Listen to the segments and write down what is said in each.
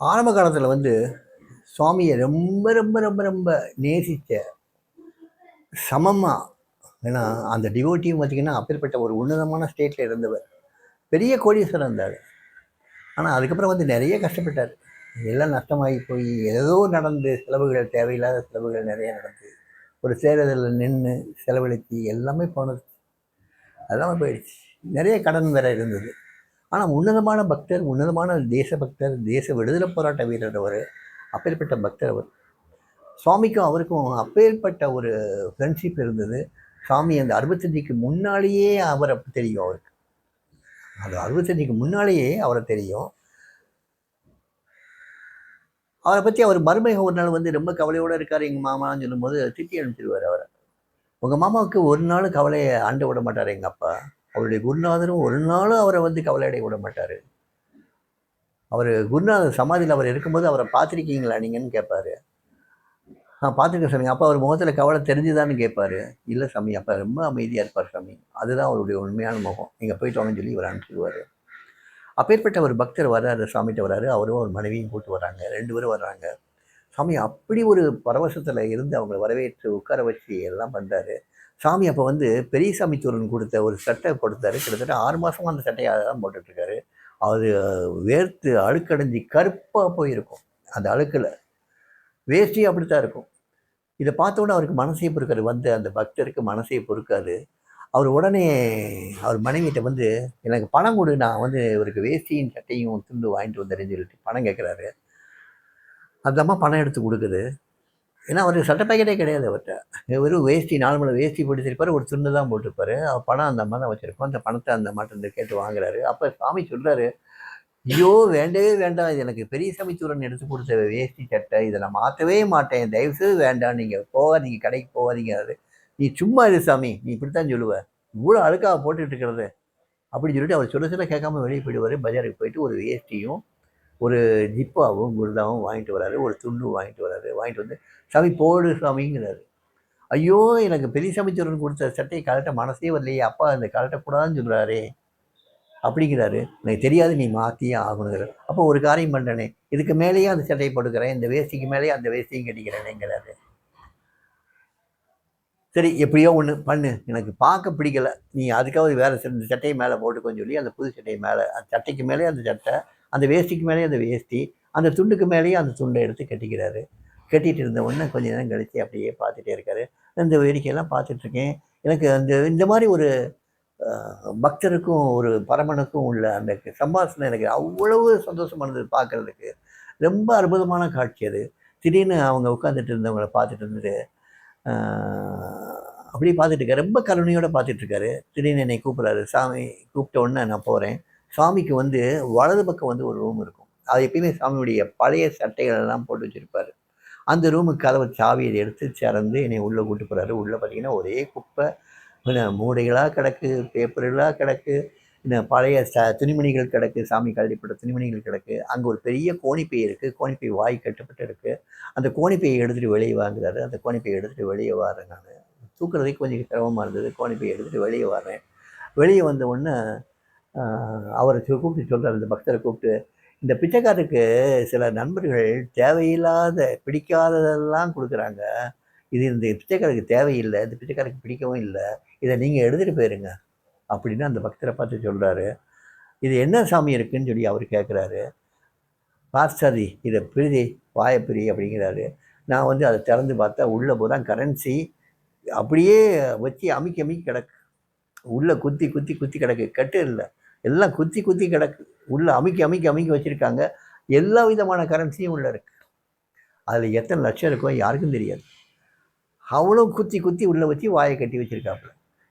ஆரம்ப காலத்தில் வந்து சுவாமியை ரொம்ப ரொம்ப ரொம்ப ரொம்ப நேசித்த சமமாக ஏன்னா அந்த டிவோட்டியும் பார்த்தீங்கன்னா அப்பேற்பட்ட ஒரு உன்னதமான ஸ்டேட்டில் இருந்தவர். பெரிய கோடீஸ்வரர் இருந்தார். ஆனால் அதுக்கப்புறம் வந்து நிறைய கஷ்டப்பட்டார். எல்லாம் நஷ்டமாகி போய் ஏதோ நடந்து செலவுகள் தேவையில்லாத செலவுகள் நிறைய நடந்து ஒரு சேரதில் நின்று செலவழித்து எல்லாமே போனது. அதெல்லாம் போயிடுச்சு. நிறைய கடன் வேற இருந்தது. ஆனால் உன்னதமான பக்தர் உன்னதமான தேசபக்தர் தேச விடுதலை போராட்ட வீரர் அவர் அப்பேற்பட்ட பக்தர் அவர். சுவாமிக்கும் அவருக்கும் அப்பேற்பட்ட ஒரு ஃப்ரெண்ட்ஷிப் இருந்தது. சாமி அந்த அறுபத்தஞ்சிக்கு முன்னாலேயே அவரை தெரியும் அவருக்கு. அந்த அறுபத்தஞ்சிக்கு முன்னாலேயே அவரை தெரியும். அவரை பற்றி அவர் மருமகன் ஒரு நாள் வந்து ரொம்ப கவலையோடு இருக்கார். எங்கள் மாமான்னு சொல்லும்போது திட்டி அனுப்பிச்சிடுவார் அவரை. உங்கள் மாமாவுக்கு ஒரு நாள் கவலையை ஆண்டு விட மாட்டார் எங்கள் அப்பா. அவருடைய குருநாதரும் ஒரு நாளும் அவரை வந்து கவலை அடைய விட மாட்டார் அவர் குருநாதர் சமாதியில் அவர் இருக்கும்போது அவரை பார்த்துருக்கீங்களா நீங்கன்னு கேட்பார் நான் பார்த்துருக்கேன் சாமி. அப்போ அவர் முகத்தில் கவலை தெரிஞ்சுதான்னு கேட்பார் இல்லை சாமி அப்போ ரொம்ப அமைதியாக இருப்பார் சாமி. அதுதான் அவருடைய உண்மையான முகம். நீங்கள் போயிட்டு வாங்கன்னு சொல்லி இவர் அனுப்பிடுவார். அப்பேற்பட்ட ஒரு பக்தர் வர்றாரு சாமிகிட்ட வர்றாரு அவரும் ஒரு மனைவியும் கூட்டு வராங்க. ரெண்டு பேரும் வர்றாங்க. சாமி அப்படி ஒரு பரவசத்தில் இருந்து அவங்கள வரவேற்று உட்கார வச்சு எல்லாம் பண்ணுறாரு சாமி அப்போ வந்து பெரியசாமி தூரன் கொடுத்த ஒரு சட்டை கொடுத்தாரு. கிட்டத்தட்ட ஆறு மாதமாக அந்த சட்டையை தான் போட்டுட்ருக்காரு. அது வேர்த்து அழுக்கடைஞ்சி கருப்பாக போயிருக்கும். அந்த அழுக்கில் வேஷ்டி அப்படித்தான் இருக்கும். இதை பார்த்தோன்னே அவருக்கு மனசே பொறுக்காரு வந்து அந்த பக்தருக்கு மனசே பொறுக்காது. அவர் உடனே அவர் மனைவிட்ட வந்து எனக்கு பணம் கொடு நான் வந்து இவருக்கு வேஷ்டியும் சட்டையும் துண்டு வாங்கிட்டு வந்துடுறேன்னு சொல்லிட்டு பணம் கேட்குறாரு அந்த அம்மா பணம் எடுத்து கொடுக்குது. ஏன்னா அவருக்கு சட்ட பாக்கெட்டே கிடையாது அவர்கிட்ட வெறும் வேஷ்டி நார்மலாக வேஷ்டி போட்டுருப்பாரு ஒரு துண்டு தான் போட்டிருப்பாரு. அவர் பணம் அந்த அம்மா தான் வச்சுருக்கோம் அந்த பணத்தை அந்த அம்மாட்ட கேட்டு வாங்குறாரு. அப்போ சாமி சொல்கிறாரு ஐயோ வேண்டவே வேண்டாம். இது எனக்கு பெரிய சமைச்சூரன் எடுத்து கொடுத்த வேஷ்டி சட்டை. இதை நான் மாற்றவே மாட்டேன். தயவுசெய்து வேண்டாம். நீங்கள் போகாதீங்க. கடைக்கு போகாதீங்க. அது நீ சும்மா இரு சாமி. நீ இப்படித்தான் சொல்லுவ. இவ்வளோ அழுக்காக போட்டுட்டு இருக்கிறது. அப்படின்னு சொல்லிட்டு அவர் சொல்ல சொல்ல கேட்காம வெளியே போயிடுவார். பஜாருக்கு போயிட்டு ஒரு வேஷ்டியும் ஒரு ஜிப்பாவும் குர்தாவும் வாங்கிட்டு வராரு ஒரு துண்டும் வாங்கிட்டு வராரு வாங்கிட்டு வந்து சாமி போடு சாமிங்கிறாரு. ஐயோ எனக்கு பெரிய சமைச்சரன் கொடுத்த சட்டையை கலட்ட மனசே வரலையே அப்பா அந்த கலட்டக்கூடாதுன்னு சொல்கிறாரே அப்படிங்கிறாரு. எனக்கு தெரியாது நீ மாற்றியே ஆகணுங்கிற அப்போ ஒரு காரியம் பண்ணுறேனே இதுக்கு மேலேயே அந்த சட்டையை போட்டுக்கிறேன் இந்த வேஷ்டிக்கு மேலேயே அந்த வேஷ்டியும் கட்டிக்கிறேனேங்கிறாரு. சரி எப்படியோ ஒன்று பண்ணு. எனக்கு பார்க்க பிடிக்கல. நீ அதுக்காவது வேறு இந்த சட்டையை மேலே போட்டுக்கோன்னு சொல்லி அந்த புது சட்டையை மேலே அந்த சட்டைக்கு மேலே அந்த சட்டை அந்த வேஷ்டிக்கு மேலேயே அந்த வேஷ்டி அந்த துண்டுக்கு மேலேயே அந்த துண்டை எடுத்து கட்டிக்கிறாரு. கட்டிகிட்டு இருந்த உடனே கொஞ்சம் நேரம் கழித்து அப்படியே பார்த்துட்டே இருக்காரு. இந்த வேடிக்கையெல்லாம் பார்த்துட்ருக்கேன். எனக்கு அந்த இந்த மாதிரி ஒரு பக்தருக்கும் ஒரு பரமனுக்கும் உள்ள அந்த சம்பாஷணை எனக்கு அவ்வளவு சந்தோஷமானது பார்க்குறதுக்கு. ரொம்ப அற்புதமான காட்சி அது. திடீர்னு அவங்க உட்காந்துட்டு இருந்தவங்கள பார்த்துட்டு இருந்துட்டு அப்படியே பார்த்துட்டு இருக்காரு. ரொம்ப கருணையோடு பார்த்துட்ருக்காரு திடீர்னு என்னை கூப்பிட்றாரு. சாமி கூப்பிட்ட உடனே நான் போகிறேன் சாமிக்கு வந்து வலது பக்கம் வந்து ஒரு ரூம் இருக்கும். அது எப்பயுமே சாமியுடைய பழைய சட்டைகள் எல்லாம் போட்டு வச்சுருப்பார். அந்த ரூமுக்கு கதவை சாவியை எடுத்து திறந்து என்னை உள்ளே கூட்டு போகிறாரு உள்ளே பார்த்தீங்கன்னா ஒரே குப்பை மூடைகளாக கிடக்கு பேப்பர்களாக கிடக்கு என்ன பழைய ச துணிமணிகள் கிடக்கு சாமி கழட்டிப்பட்ட துணிமணிகள் கிடக்கு. அங்கே ஒரு பெரிய கோணிப்பை இருக்குது கோணிப்பை வாய் கட்டுப்பட்டு இருக்குது அந்த கோணிப்பையை எடுத்துகிட்டு வெளியே வாங்குறாரு. அந்த கோணிப்பையை எடுத்துகிட்டு வெளியே வரேன் நான். தூக்குறதுக்கு கொஞ்சம் சிரமமாக இருந்தது. கோணிப்பையை எடுத்துகிட்டு வெளியே வரேன். வெளியே வந்த உடனே அவரை கூப்பிட்டு சொல்கிறார் இந்த பக்தரை கூப்பிட்டு இந்த பிச்சைக்காரருக்கு சில நண்பர்கள் தேவையில்லாத பிடிக்காததெல்லாம் கொடுக்குறாங்க. இது இந்த பிச்சைக்காரருக்கு தேவையில்லை இந்த பிச்சைக்காரருக்கு பிடிக்கவும் இல்லை இதை நீங்கள் எடுத்துகிட்டு போயிருங்க அப்படின்னு அந்த பக்தரை பார்த்து சொல்கிறாரு இது என்ன சாமி இருக்குன்னு சொல்லி அவர் கேட்குறாரு பாஸ்டரி இதை பிரிதி வாயப்பிரி அப்படிங்கிறாரு. நான் வந்து அதை திறந்து பார்த்தா உள்ளே போதான் கரன்சி அப்படியே வச்சு அமைக்கி அமைக்கி கிடக்கு. உள்ளே குத்தி குத்தி குத்தி கிடக்கு. கட்டு இல்லை. எல்லாம் குத்தி குத்தி கிடக்கு. உள்ளே அமைக்கி அமைக்கி அமைக்கி வச்சுருக்காங்க. எல்லா விதமான கரன்சியும் உள்ளே இருக்குது அதில் எத்தனை லட்சம் இருக்கோ யாருக்கும் தெரியாது. அவ்வளோ குத்தி குத்தி உள்ளே வச்சு வாயை கட்டி வச்சுருக்காப்புல.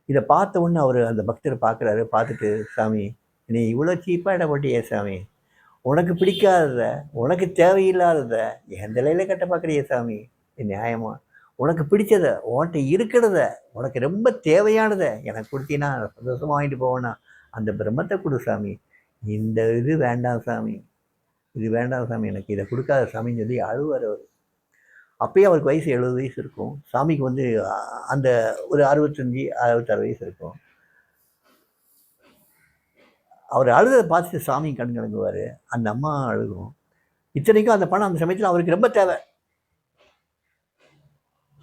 இதை பார்த்த உடனே அவர் அந்த பக்தரை பார்க்குறாரு. பார்த்துட்டு சாமி நீ இவ்வளோ சீப்பாக இடம் போட்டியே சாமி. உனக்கு பிடிக்காதத உனக்கு தேவையில்லாதத என் தலையில் கட்ட பார்க்குறிய சாமி. நியாயமா? உனக்கு பிடிச்சத உன்கிட்ட இருக்கிறத உனக்கு ரொம்ப தேவையானதை எனக்கு கொடுத்தீங்கன்னா சந்தோஷமாக வாங்கிட்டு போவேன்னா அந்த பிரம்மத்தை கொடு சாமி. இந்த இது வேண்டாம் சாமி. இது வேண்டாம் சாமி எனக்கு இதை கொடுக்காத சாமின்னு சொல்லி அழுவார் அவர். அப்பயே அவருக்கு வயசு எழுபது வயசு இருக்கும். சாமிக்கு வந்து அந்த ஒரு அறுபத்தஞ்சி அறுபத்தாறு வயசு இருக்கும். அவர் அழுதை பார்த்துட்டு சாமி கண் கலங்குவார். அந்த அம்மா அழுகும். இத்தனைக்கும் அந்த பணம் அந்த சமயத்தில் அவருக்கு ரொம்ப தேவை.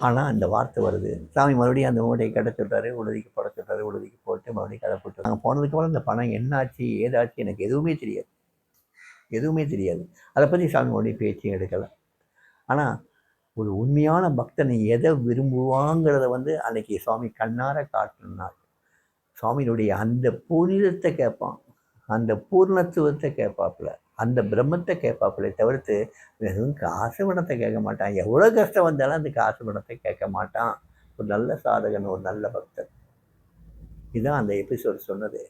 ஆனால் அந்த வார்த்தை வருது. சாமி மறுபடியும் அந்த மூட்டையை கடை சொல்கிறாரு உழுதிக்கு போட சொல்கிறாரு உழுதிக்கு போட்டு மறுபடியும் கதை போட்டு நாங்கள் போனதுக்கப்புறம் இந்த பணம் என்னாச்சு ஏதாச்சு எனக்கு எதுவுமே தெரியாது. எதுவுமே தெரியாது. அதை பற்றி சாமி மறுபடியும் பேச்சையும் எடுக்கலை. ஆனால் ஒரு உண்மையான பக்தனை எதை விரும்புவாங்கிறத வந்து அன்னைக்கு சுவாமி கண்ணார காட்டினார். சுவாமியினுடைய அந்த பூரிதத்தை கேட்பான். அந்த பூர்ணத்துவத்தை கேட்பாப்புல. அந்த பிரம்மத்தை கேட்பாப்பிலே தவிர்த்து வெறும் காசு பணத்தை கேட்க மாட்டான். எவ்வளோ கஷ்டம் வந்தாலும் அந்த காசு பணத்தை கேட்க மாட்டான். ஒரு நல்ல சாதகன் ஒரு நல்ல பக்தன். இதுதான் அந்த எபிசோடு சொன்னது.